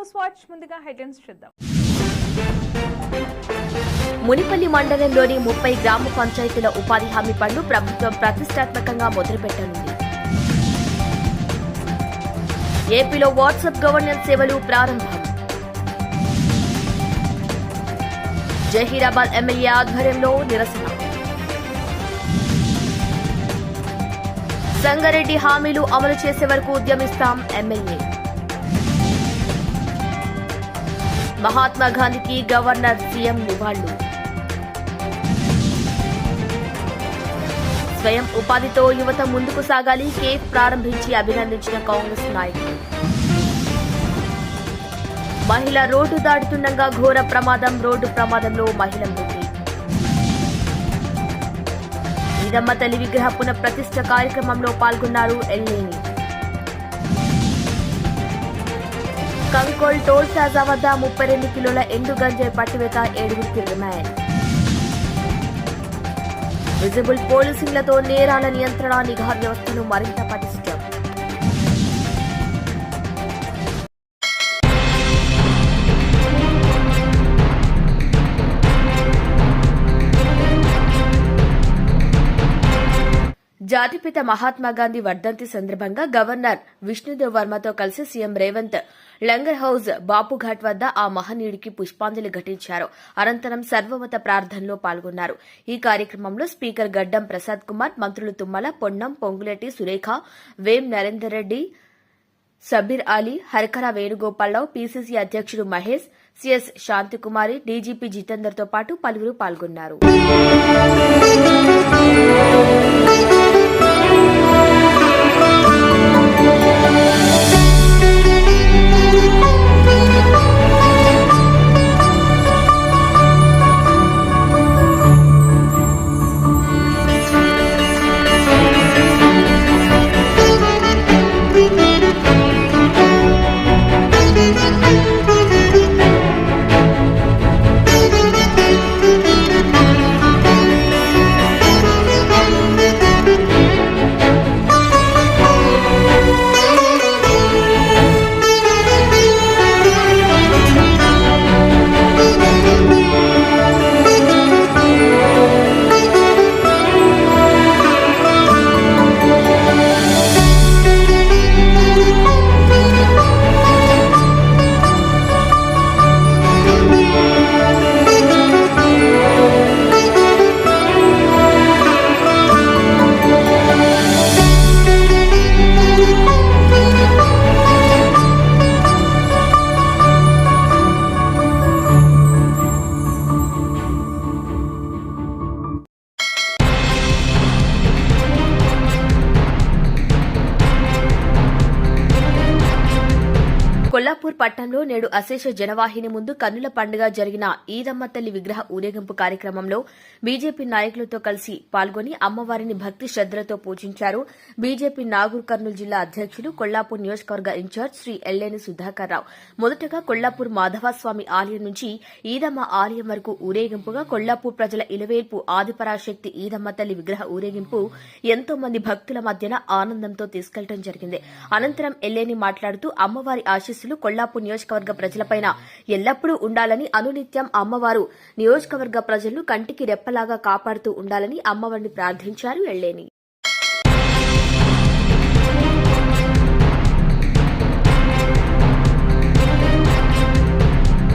News watch ముందుగా headlines చూద్దాం. మునిపల్లి మండలంలోని ముప్పై గ్రామ పంచాయతీల ఉపాధి హామీ పనులు ప్రభుత్వం ప్రతిష్టాత్మకంగా మొదలుపెట్టనుంది. ఏపీలో వాట్సాప్ గవర్నెన్స్ సేవలు ప్రారంభం. జహీరాబాద్ ఎమ్మెల్యే ఆధ్వర్యంలో నిరసన. సంగారెడ్డి హామీలు అమలు చేసే వరకు ఉద్యమిస్తాం ఎమ్మెల్యే. మహాత్మా గాంధీకి గవర్నర్ సీఎం నివాళులు. స్వయం ఉపాధితో యువత ముందుకు సాగాలి కేఫ్ ప్రారంభించి అభినందించిన కాంగ్రెస్ నాయకులు. మహిళ రోడ్డు దాటుతుండగా ఘోర ప్రమాదం రోడ్డు ప్రమాదంలో మహిళ మృతి. ఈదమ్మ తల్లి విగ్రహ పునఃప్రతిష్ఠ కార్యక్రమంలో పాల్గొన్నారు ఎల్లేని కంకోల్ టోల్ ప్లాజా వద్ద ముప్పై రెండు కిలోల ఎండు గంజాయి పట్టివేత ఏడుగురికి రిమాండ్ విజిబుల్ పోలీసింగ్లతో నేరాల నియంత్రణ నిఘా వ్యవస్థను మరింత పటిష్టం. జాతిపిత మహాత్మా గాంధీ వర్ధంతి సందర్భంగా గవర్నర్ విష్ణుదేవ్ వర్మతో కలిసి సీఎం రేవంత్ లంగర్ హౌస్ బాపుఘాట్ వద్ద ఆ మహనీయుడికి పుష్పాంజలి ఘటించారు. అనంతరం సర్వమత ప్రార్థనలో పాల్గొన్నారు. ఈ కార్యక్రమంలో స్పీకర్ గడ్డం ప్రసాద్ కుమార్ మంత్రులు తుమ్మల పొన్నం పొంగులేటి సురేఖ వేం నరేందర్ రెడ్డి సబీర్ అలీ హర్కర వేణుగోపాలరావు పీసీసీ అధ్యక్షుడు మహేష్ సిఎస్ శాంతికుమారి డీజీపీ జితేందర్తో పాటు పలువురు పాల్గొన్నారు. కొల్లాపూర్ నేడు అశేష జనవాహిని ముందు కన్నుల పండుగ జరిగిన ఈదమ్మ తల్లి విగ్రహ ఊరేగింపు కార్యక్రమంలో బీజేపీ నాయకులతో కలిసి పాల్గొని అమ్మవారిని భక్తి శ్రద్దలతో పూజించారు. బీజేపీ నాగూర్ కర్నూలు జిల్లా అధ్యక్షులు కొల్లాపూర్ నియోజకవర్గ ఇన్ఛార్జ్ శ్రీ ఎల్లేని సుధాకర్రావు మొదటగా కొల్లాపూర్ మాధవస్వామి ఆలయం నుంచి ఈదమ్మ ఆలయం వరకు ఊరేగింపుగా కొల్లాపూర్ ప్రజల ఇలవేర్పు ఆదిపరాశక్తి ఈదమ్మ తల్లి విగ్రహ ఊరేగింపు ఎంతో మంది భక్తుల మధ్యన ఆనందంతో తీసుకెళ్ళడం జరిగింది. అనంతరం ఎల్లేని మాట్లాడుతూ అమ్మవారి ఆశీస్సులు కొల్లాపూర్ నియోజకవర్గ ప్రజలపైన ఎల్లప్పుడూ ఉండాలని అనునిత్యం అమ్మవారు. నియోజకవర్గ ప్రజలను కంటికి రెప్పలాగా కాపాడుతూ ఉండాలని అమ్మవారిని ప్రార్థించారు ఎళ్ళేని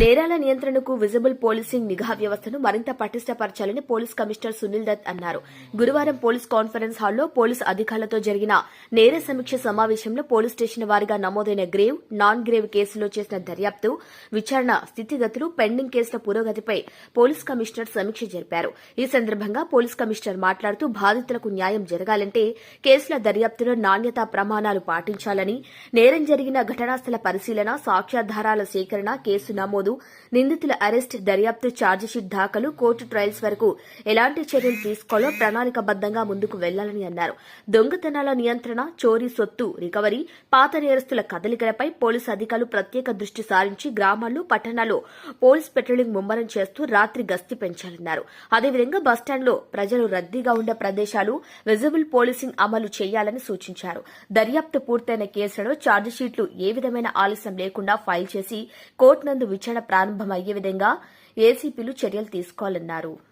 నేరాల నియంత్రణకు విజిబుల్ పోలీసింగ్ నిఘా వ్యవస్థను మరింత పటిష్టపరచాలని పోలీస్ కమిషనర్ సునీల్ దత్ అన్నారు. గురువారం పోలీస్ కాన్ఫరెన్స్ హాల్లో పోలీసు అధికారులతో జరిగిన నేర సమీక్ష సమావేశంలో పోలీస్ స్టేషన్ వారిగా నమోదైన గ్రేవ్ నాన్ గ్రేవ్ కేసులో చేసిన దర్యాప్తు విచారణ స్థితిగతులు పెండింగ్ కేసుల పురోగతిపై పోలీస్ కమిషనర్ సమీక్ష జరిపారు. ఈ సందర్భంగా పోలీస్ కమిషనర్ మాట్లాడుతూ బాధితులకు న్యాయం జరగాలంటే కేసుల దర్యాప్తులో నాణ్యతా ప్రమాణాలు పాటించాలని నేరం జరిగిన ఘటనాస్థల పరిశీలన సాక్ష్యాధారాల సేకరణ కేసు నమోదు నమోదు నిందితుల అరెస్ట్ దర్యాప్తు ఛార్జిషీట్ దాఖలు కోర్టు ట్రయల్స్ వరకు ఎలాంటి చర్యలు తీసుకోవాలో ప్రణాళికబద్దంగా ముందుకు వెళ్ళాలని అన్నారు. దొంగతనాల నియంత్రణ చోరీ సొత్తు రికవరీ పాత నేరస్తుల కదలికలపై పోలీసు అధికారులు ప్రత్యేక దృష్టి సారించి గ్రామాల్లో పట్టణాల్లో పోలీస్ పెట్రోలింగ్ ముమ్మరం చేస్తూ రాత్రి గస్తీ పెంచాలన్నారు. అదేవిధంగా బస్టాండ్లో ప్రజలు రద్దీగా ఉండే ప్రదేశాలు విజిబుల్ పోలీసింగ్ అమలు చేయాలని సూచించారు. దర్యాప్తు పూర్తయిన కేసులను ఛార్జిషీట్లు ఏ విధమైన ఆలస్యం లేకుండా ఫైల్ చేసి కోర్టు నందు విచారణ ప్రారంభమయ్యే విధంగా ఏసీపీలు చర్యలు తీసుకోవాలన్నారు.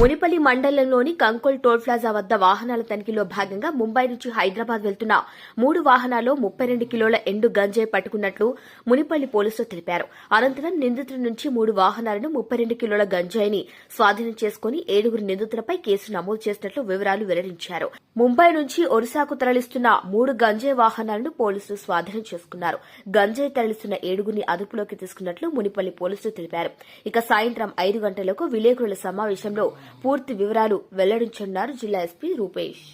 మునిపల్లి మండలంలోని కంకోల్ టోల్ ప్లాజా వద్ద వాహనాల తనిఖీలో భాగంగా ముంబై నుంచి హైదరాబాద్ వెళ్తున్న మూడు వాహనాల్లో ముప్పై రెండు కిలోల ఎండు గంజాయి పట్టుకున్నట్లు మునిపల్లి పోలీసులు తెలిపారు. అనంతరం నిందితుల నుంచి మూడు వాహనాలను ముప్పై రెండు కిలోల గంజాయిని స్వాధీనం చేసుకుని ఏడుగురు నిందితులపై కేసు నమోదు చేసినట్లు వివరాలు వెల్లడించారు. ముంబై నుంచి ఒరిసాకు తరలిస్తున్న మూడు గంజాయి వాహనాలను పోలీసులు స్వాధీనం చేసుకున్నారు. గంజాయి తరలిస్తున్న ఏడుగురిని అదుపులోకి తీసుకున్నట్లు మునిపల్లి పోలీసులు తెలిపారు. ఇక సాయంత్రం ఐదు గంటలకు విలేకరుల సమావేశంలో పూర్తి వివరాలు వెల్లడించనున్నారు జిల్లా ఎస్పీ రూపేష్.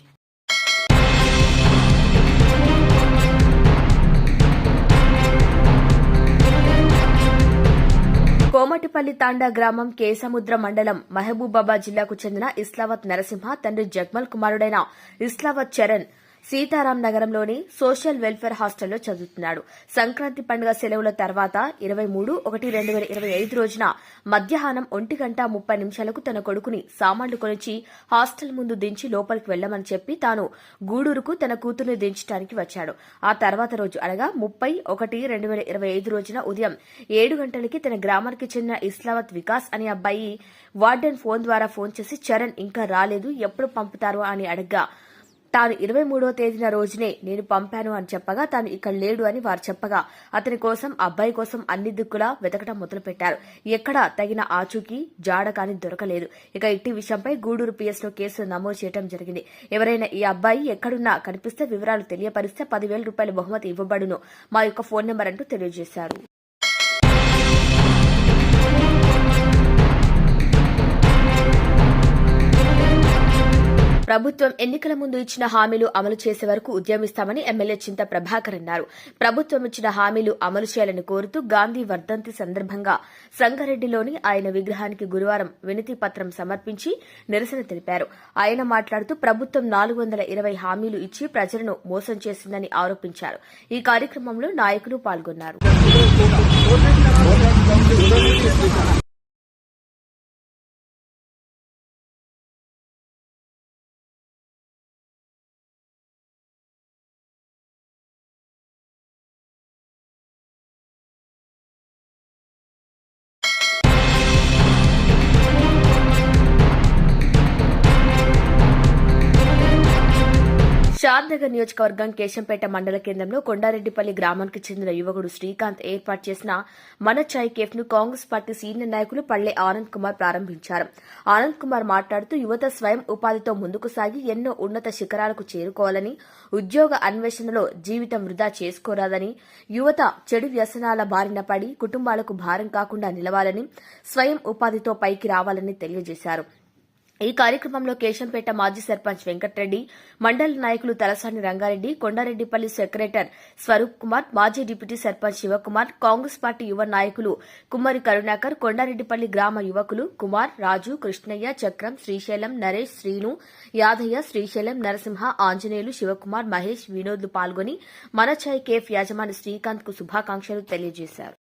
కోమటిపల్లి తాండా గ్రామం కేసముద్ర మండలం మహబూబాబాద్ జిల్లాకు చెందిన ఇస్లావత్ నరసింహ తండ్రి జగ్మల్ కుమారుడైన ఇస్లావత్ చరణ్ సీతారాం నగరంలోని సోషల్ వెల్ఫేర్ హాస్టల్లో చదువుతున్నాడు. సంక్రాంతి పండుగ సెలవుల తర్వాత ఇరవై మూడు ఒకటి రెండు వేల ఇరవై ఐదు రోజున మధ్యాహ్నం ఒంటి గంట ముప్పై నిమిషాలకు తన కొడుకుని సామాన్లు కొనిచి హాస్టల్ ముందు దించి లోపలికి వెళ్ళమని చెప్పి తాను గూడూరుకు తన కూతుర్ని దించడానికి వచ్చాడు. ఆ తర్వాత రోజు అనగా ముప్పై ఒకటి రెండు వేల ఇరవై ఐదు రోజున ఉదయం ఏడు గంటలకి తన గ్రామానికి చెందిన ఇస్లావత్ వికాస్ అనే అబ్బాయి వార్డెన్ ఫోన్ ద్వారా ఫోన్ చేసి చరణ్ ఇంకా రాలేదు ఎప్పుడు పంపుతారు? అని అడగ్గా తాను ఇరవై మూడో తేదీన రోజునే నేను పంపాను అని చెప్పగా తాను ఇక్కడ లేడు అని వారు చెప్పగా అతని కోసం అబ్బాయి కోసం అన్ని దిక్కులా వెతకడం మొదలుపెట్టారు. ఎక్కడా తగిన ఆచూకీ జాడ కాని దొరకలేదు. ఇక ఇట్టి విషయంపై గూడూరు పిఎస్లో కేసు నమోదు చేయడం జరిగింది. ఎవరైనా ఈ అబ్బాయి ఎక్కడున్నా కనిపిస్తే వివరాలు తెలియపరిస్తే పదివేల రూపాయల బహుమతి ఇవ్వబడును. మా యొక్క ఫోన్ నెంబర్ అంటూ తెలియజేశారు. ప్రభుత్వం ఎన్నికల ముందు ఇచ్చిన హామీలు అమలు చేసే వరకు ఉద్యమిస్తామని ఎమ్మెల్యే చింత ప్రభాకర్ అన్నారు. ప్రభుత్వం ఇచ్చిన హామీలు అమలు చేయాలని కోరుతూ గాంధీ వర్ధంతి సందర్భంగా సంగారెడ్డిలోని ఆయన విగ్రహానికి గురువారం వినతి పత్రం సమర్పించి నిరసన తెలిపారు. ఆయన మాట్లాడుతూ ప్రభుత్వం నాలుగు వందల ఇరవై హామీలు ఇచ్చి ప్రజలను మోసం చేసిందని ఆరోపించారు. ఈ కార్యక్రమంలో నాయకులు పాల్గొన్నారు. షాద్నగర్ నియోజకవర్గం కేశంపేట మండల కేంద్రంలో కొండారెడ్డిపల్లి గ్రామానికి చెందిన యువకుడు శ్రీకాంత్ ఏర్పాటు చేసిన మన చాయ్ కేఫ్ను కాంగ్రెస్ పార్టీ సీనియర్ నాయకులు పల్లె ఆనంద్ కుమార్ ప్రారంభించారు. ఆనంద్ కుమార్ మాట్లాడుతూ యువత స్వయం ఉపాధితో ముందుకు సాగి ఎన్నో ఉన్నత శిఖరాలకు చేరుకోవాలని ఉద్యోగ అన్వేషణలో జీవితం వృధా చేసుకోరాదని యువత చెడు వ్యసనాల బారిన పడి కుటుంబాలకు భారం కాకుండా నిలవాలని స్వయం ఉపాధితో పైకి రావాలని తెలియజేశారు. ఈ కార్యక్రమంలో కేశంపేట మాజీ సర్పంచ్ వెంకట్రెడ్డి మండల నాయకులు తలసాని రంగారెడ్డి కొండారెడ్డిపల్లి సెక్రటరీ స్వరూప్ కుమార్ మాజీ డిప్యూటీ సర్పంచ్ శివకుమార్ కాంగ్రెస్ పార్టీ యువ నాయకులు కుమ్మరి కరుణాకర్ కొండారెడ్డిపల్లి గ్రామ యువకులు కుమార్ రాజు కృష్ణయ్య చక్రం శ్రీశైలం నరేష్ శ్రీను యాదయ్య శ్రీశైలం నరసింహ ఆంజనేయులు శివకుమార్ మహేష్ వినోద్లు పాల్గొని మనఛాయ్ కేఫ్ యాజమాని శ్రీకాంత్కు శుభాకాంక్షలు తెలియజేశారు.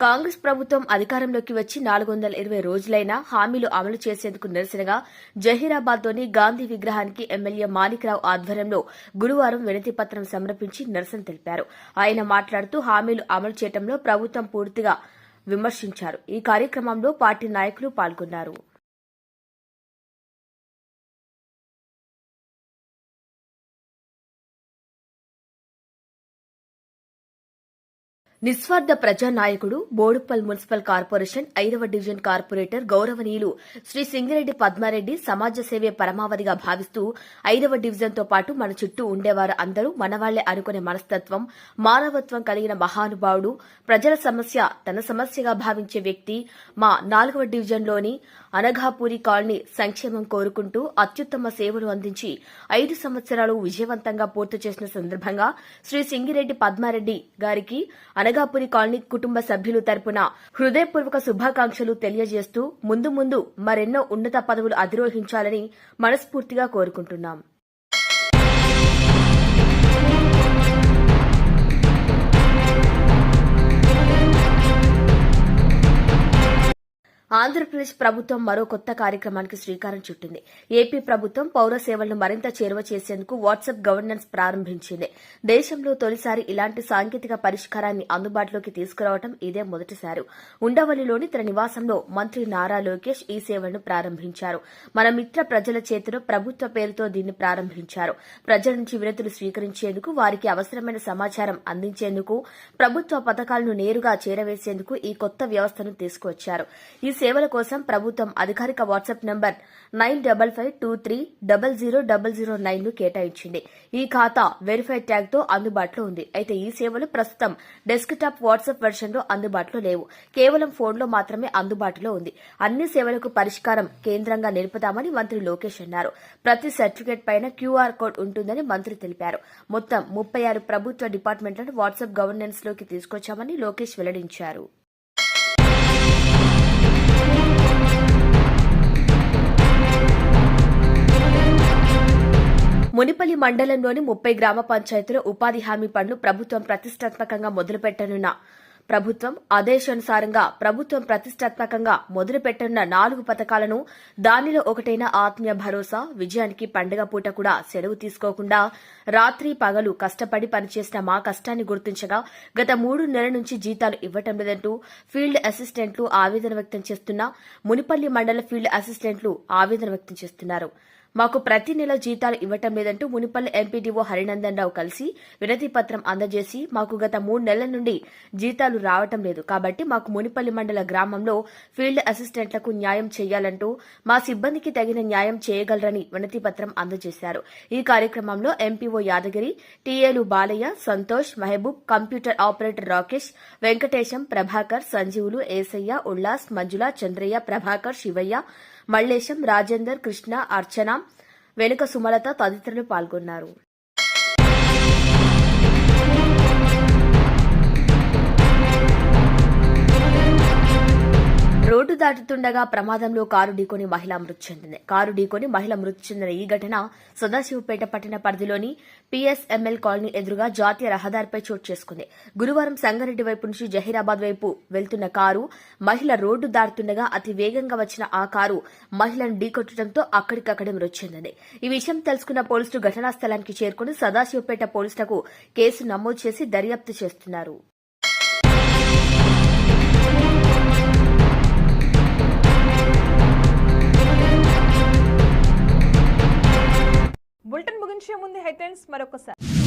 కాంగ్రెస్ ప్రభుత్వం అధికారంలోకి వచ్చి నాలుగు వందల ఇరవై రోజులైనా హామీలు అమలు చేసేందుకు నిరసనగా జహీరాబాద్లోని గాంధీ విగ్రహానికి ఎమ్మెల్యే మాణిక్రావు ఆధ్వర్యంలో గురువారం వినతి పత్రం సమర్పించి నిరసన తెలిపారు. ఆయన మాట్లాడుతూ హామీలు అమలు చేయడంలో ప్రభుత్వం పూర్తిగా విమర్శించారు. ఈ కార్యక్రమంలో పార్టీ నాయకులు పాల్గొన్నారు. నిస్వార్థ ప్రజానాయకుడు బోడుప్పల్ మున్సిపల్ కార్పొరేషన్ ఐదవ డివిజన్ కార్పొరేటర్ గౌరవనీయులు శ్రీ సింగిరెడ్డి పద్మారెడ్డి సమాజ సేవే పరమావధిగా భావిస్తూ ఐదవ డివిజన్తో పాటు మన చుట్టూ ఉండేవారు అందరూ మనవాళ్ళే అనుకునే మనస్తత్వం మానవత్వం కలిగిన మహానుభావుడు ప్రజల సమస్య తన సమస్యగా భావించే వ్యక్తి మా నాలుగవ డివిజన్లోని అనఘాపూరి కాలనీ సంక్షేమం కోరుకుంటూ అత్యుత్తమ సేవలు అందించి ఐదు సంవత్సరాలు విజయవంతంగా పూర్తి చేసిన సందర్భంగా శ్రీ సింగిరెడ్డి పద్మారెడ్డి గారికి అనగాపురి కాలనీ కుటుంబ సభ్యులు తరపున హృదయపూర్వక శుభాకాంక్షలు తెలియజేస్తూ ముందు ముందు మరెన్నో ఉన్నత పదవులు అధిరోహించాలని మనస్ఫూర్తిగా కోరుకుంటున్నాం. ఆంధ్రప్రదేశ్ ప్రభుత్వం మరో కొత్త కార్యక్రమానికి శ్రీకారం చుట్టింది. ఏపీ ప్రభుత్వం పౌర సేవలను మరింత చేరువ చేసేందుకు వాట్సాప్ గవర్నెన్స్ ప్రారంభించింది. దేశంలో తొలిసారి ఇలాంటి సాంకేతిక పరిష్కారాన్ని అందుబాటులోకి తీసుకురావడం ఇదే మొదటిసారి. ఉండవల్లిలోని తన నివాసంలో మంత్రి నారా లోకేష్ ఈ సేవలను ప్రారంభించారు. మన మిత్ర ప్రజల చేతిలో ప్రభుత్వ పేరుతో దీన్ని ప్రారంభించారు. ప్రజల నుంచి వినతులు స్వీకరించేందుకు వారికి అవసరమైన సమాచారం అందించేందుకు ప్రభుత్వ పథకాలను నేరుగా చేరవేసేందుకు ఈ కొత్త వ్యవస్థను తీసుకువచ్చారు. ఈ సేవల కోసం ప్రభుత్వం అధికారిక WhatsApp number nine double five two three double zero double zero నైన్ను కేటాయించింది. ఈ ఖాతా వెరిఫైడ్ ట్యాగ్తో అందుబాటులో ఉంది. అయితే ఈ సేవలు ప్రస్తుతం డెస్క్ టాప్ వాట్సాప్ వెర్షన్లో అందుబాటులో లేవు. కేవలం ఫోన్లో మాత్రమే అందుబాటులో ఉంది. అన్ని సేవలకు పరిష్కారం కేంద్రంగా నిలుపుతామని మంత్రి లోకేష్ అన్నారు. ప్రతి సర్టిఫికేట్ పైన క్యూఆర్ కోడ్ ఉంటుందని మంత్రి తెలిపారు. మొత్తం ముప్పై ఆరు ప్రభుత్వ డిపార్ట్మెంట్లను వాట్సాప్ గవర్నెన్స్లోకి తీసుకొచ్చామని లోకేష్ వెల్లడించారు. మునిపల్లి మండలంలోని ముప్పై గ్రామ పంచాయతీల ఉపాధి హామీ పనులు ప్రభుత్వం ప్రతిష్టాత్మకంగా మొదలుపెట్టనున్న. ప్రభుత్వం ఆదేశానుసారంగా ప్రభుత్వం ప్రతిష్టాత్మకంగా మొదలుపెట్టనున్న నాలుగు పథకాలను దానిలో ఒకటైన ఆత్మీయ భరోసా విజయానికి పండుగ పూట కూడా సెలవు తీసుకోకుండా రాత్రి పగలు కష్టపడి పనిచేసిన మా కష్టాన్ని గుర్తించగా గత మూడు నెలల నుంచి జీతాలు ఇవ్వటం లేదంటూ ఫీల్డ్ అసిస్టెంట్లు ఆవేదన వ్యక్తం చేస్తున్నా మునిపల్లి మండల ఫీల్డ్ అసిస్టెంట్లు ఆవేదన వ్యక్తం చేస్తున్నారు. మాకు ప్రతి నెల జీతాలు ఇవ్వటం లేదంటూ మునిపల్లి ఎంపీడీఓ హరినందన్ రావు కలిసి వినతి పత్రం అందజేసి మాకు గత మూడు నెలల నుండి జీతాలు రావటం లేదు. కాబట్టి మాకు మునిపల్లి మండల గ్రామంలో ఫీల్డ్ అసిస్టెంట్లకు న్యాయం చేయాలంటూ మా సిబ్బందికి తగిన న్యాయం చేయగలరని వినతి పత్రం అందజేశారు. ఈ కార్యక్రమంలో ఎంపీఓ యాదగిరి టీఏలు బాలయ్య సంతోష్ మహబూబ్ కంప్యూటర్ ఆపరేటర్ రాకేష్ వెంకటేశం ప్రభాకర్ సంజీవులు ఏసయ్య ఉల్లాస్ మంజుల చంద్రయ్య ప్రభాకర్ శివయ్య మల్లేశం రాజేందర్ కృష్ణ అర్చన వెనుక సుమలత తదితరులు పాల్గొన్నారు. రోడ్డు దాటుతుండగా ప్రమాదంలో కారు ఢీకొని మహిళ మృతి చెందింది. కారు ఢీకొని మహిళ మృతి చెందిన ఈ ఘటన సదాశివపేట పట్టణ పరిధిలోని పీఎస్ఎంఎల్ కాలనీ ఎదురుగా జాతీయ రహదారిపై చోటు చేసుకుంది. గురువారం సంగారెడ్డి వైపు నుంచి జహీరాబాద్ వైపు వెళ్తున్న కారు మహిళ రోడ్డు దాటుతుండగా అతి వేగంగా వచ్చిన ఆ కారు మహిళను ఢీకొట్టడంతో అక్కడికక్కడే మృతి చెందింది. ఈ విషయం తెలుసుకున్న పోలీసులు ఘటనా స్థలానికి చేరుకుని సదాశివపేట పోలీసులకు కేసు నమోదు చేసి దర్యాప్తు చేస్తున్నారు. ముందు హెడ్లైన్స్ మరొకసారి.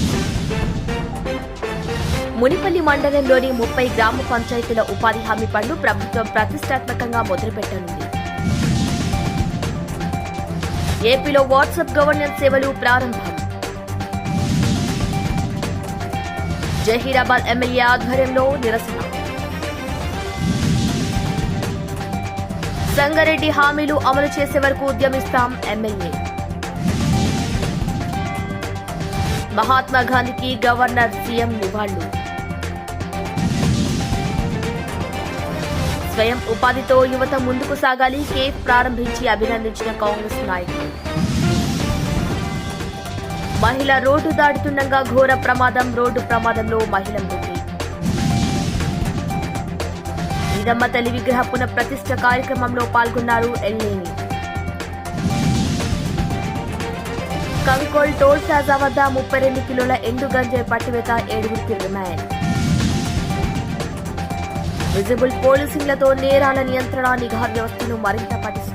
మునిపల్లి మండలంలోని ముప్పై గ్రామ పంచాయతీల ఉపాధి హామీ పనులు ప్రభుత్వం ప్రతిష్టాత్మకంగా మొదలుపెట్టనుంది. ఏపీలో వాట్సాప్ గవర్నెన్స్ సేవలు ప్రారంభం. జహీరాబాద్ ఎమ్మెల్యే ఆధ్వర్యంలో నిరసన. సంగారెడ్డి హామీలు అమలు చేసే వరకు ఉద్యమిస్తాం ఎమ్మెల్యే. మహాత్మా గాంధీకి గవర్నర్ సీఎం నివాళులు. స్వయం ఉపాధితో యువత ముందుకు సాగాలి కేఫ్ ప్రారంభించి అభినందించిన కాంగ్రెస్ నాయకులు. మహిళ రోడ్డు దాటుతుండగా ఘోర ప్రమాదం రోడ్డు ప్రమాదంలో మహిళ మృతి. ఈదమ్మ తల్లి విగ్రహ పునఃప్రతిష్ఠ కార్యక్రమంలో పాల్గొన్నారు ఎల్లేని కంకోల్ టోల్ ప్లాజా వద్ద ముప్పై రెండు కిలోల ఎండు గంజాయి పట్టివేత ఏడుగురికి రిమాండ్ విజిబుల్ పోలీసింగ్లతో నేరాల నియంత్రణ నిఘా వ్యవస్థను మరింత పటిష్టం